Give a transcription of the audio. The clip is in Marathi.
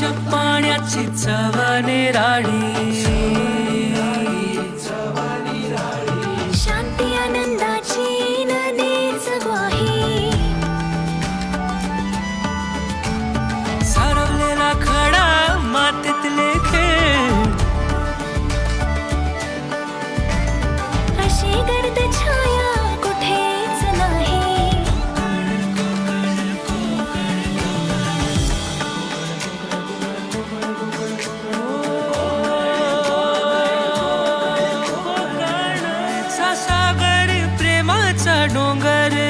पाण्याची चव राडी चढ़ूंगर